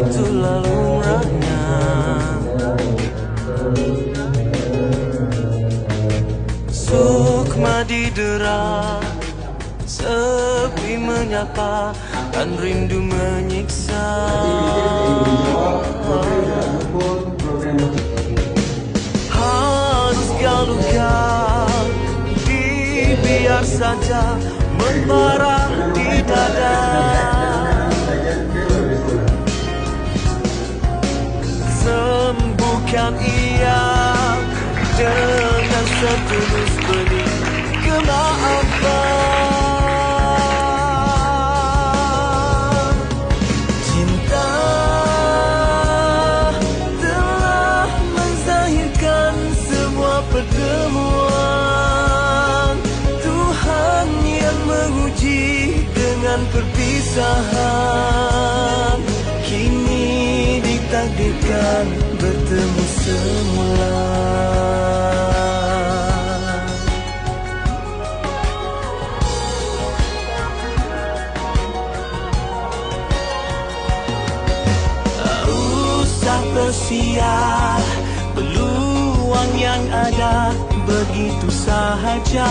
Itulah lalu Sukma didera Sepi menyapa Dan rindu menyiksa. Harus galukan Dibiar saja Membara di dadah Sembuhkan ia dengan setulus beri kemaafan. Cinta telah menzahirkan semua pertemuan. Tuhan yang menguji dengan perpisahan. Kini ditakdirkan bertemu semula Tak usah bersiar Peluang yang ada begitu sahaja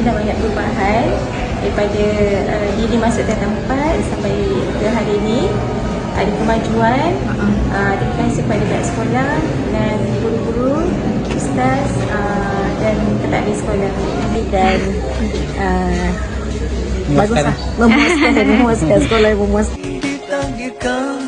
Alhamdulillah banyak perubahan daripada uh, diri masuk ke tempat sampai ke hari ini. Ada kemajuan uh, terima kasih kepada pihak sekolah dan guru-guru ustaz uh, dan pentadbir sekolah. Dan uh, baguslah memuaskan memuaskan sekolah yang memuaskan ditakdirkan